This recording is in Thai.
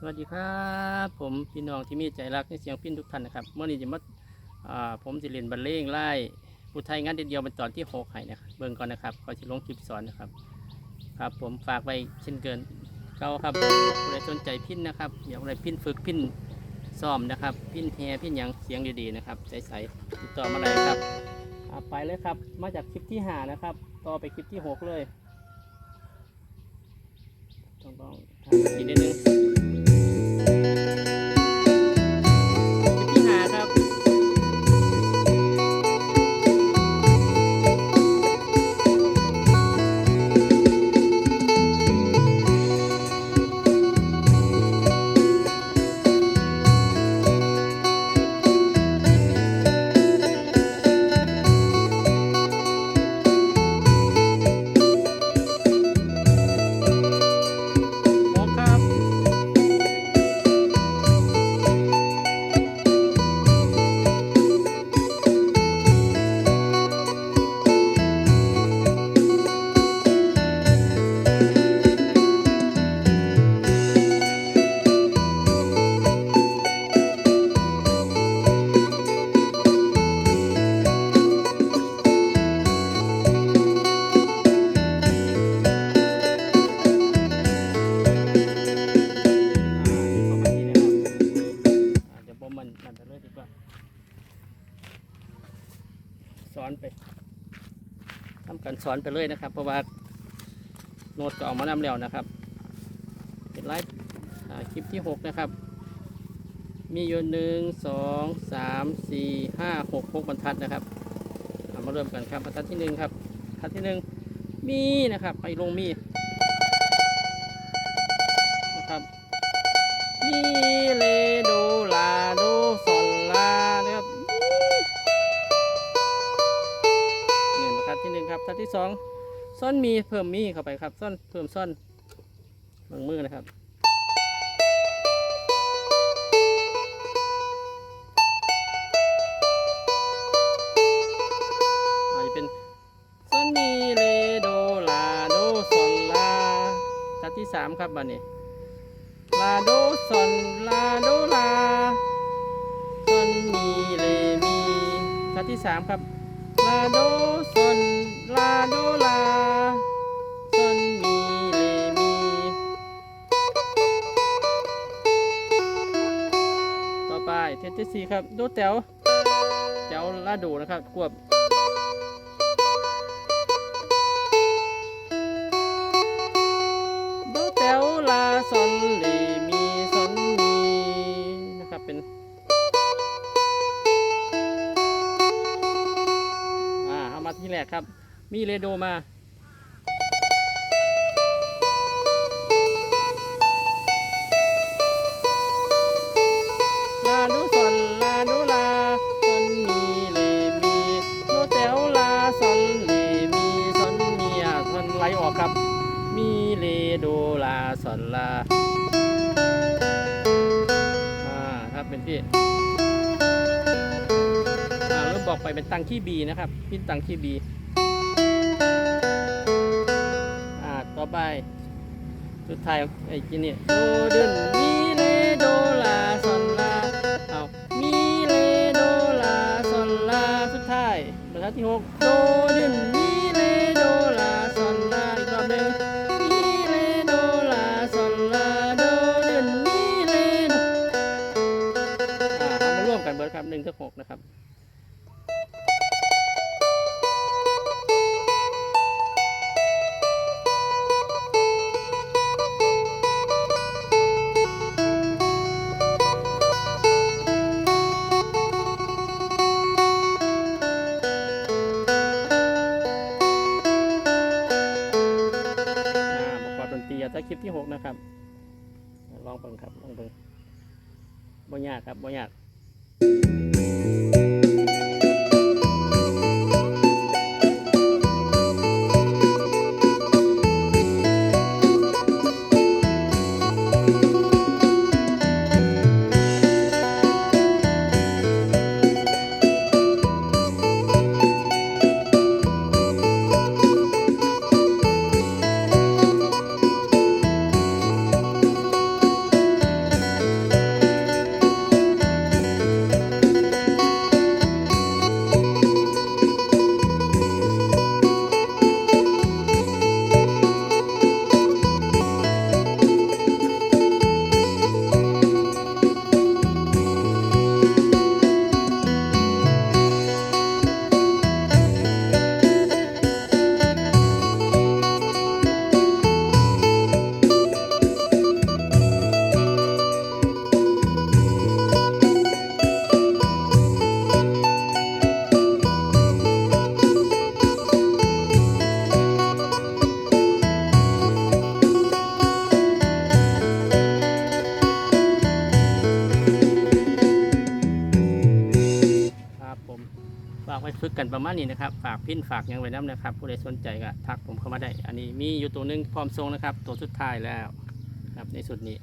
สวัสดีครับ ผมพี่น้องที่มีใจรักในเสียงพินทุกท่านนะครับเมื่อนี้จะมาผมจะเรียนบรรเลงไล่ผู้ไทยงานเดียวเป็นตอนที่หกให้นะครับเบิ่งก่อนนะครับก่อนจะลงคลิปสอนนะครับ ครับผมฝากไว้เช่นเกินเก่าครับผู้ใดสนใจพินนะครับอยากอะไรพินฝึกพินซ้อมนะครับ พินแฮพินหยังเสียงดีๆนะครับใสๆติดต่อมาเลยครับไปเลยครับ มาจากคลิปที่หานะครับ ต่อไปคลิปที่หกเลยต้องต้องทำอีกนิดนึง ที่ สอนไปเลยนะครับ เพราะว่าโน้ตก็ออกมานำแล้วนะครับ เป็นไลฟ์คลิปที่หกนะครับ มีอยู่หนึ่งสองสามสี่ห้าหกหกบรรทัดนะครับเอามาเริ่มกันครับบรรทัดที่หนึ่งครับบรรทัดที่หนึ่งมีนะครับ ไปลงมีนะครับมีเล ที่สองซ่อนมีเพิ่มมีเข้าไปครับซ่อนเพิ่มซ่อนบางมือนะครับอาจจะเป็นซ่อนมีเลโดลาโดซอนลาท่าที่สามครับบัดนี้ลาโดซอนลาโดลาซอนมีเลมีท่าที่สามครับลาโด ทสที่สี่ครับโดแต๋วแต๋วลาโดนะครับควบโดแต๋วลาซอนเลมีซอนมีนะครับเป็นอ่าเอามาที่แรกครับ มีเรโดมา เลโดลาสอนลาอ่าครับเป็นพี่อ่าเริ่มบอกไปเป็นตังคีบีนะครับพี่ตังคีบีอ่าต่อไปสุดท้ายไอ้จีนี่โดดึน หนึ่งถึงหกนะครับอ่าประกอบดนตีถ้าคลิปที่ 6 นะครับ ลองเบิ่งครับ ลองเบิ่งบ่ยากครับบ่ยาก 嗯。 ฝากไว้ฝึกกันประมาณนี้นะครับ ฝากพินฝากยังไว้น้ำนะครับ ผู้ใดสนใจก็ทักผมเข้ามาได้ อันนี้มีอยู่ตัวหนึงพร้อมทรงนะครับ ตัวสุดท้ายแล้วครับในสุดนี้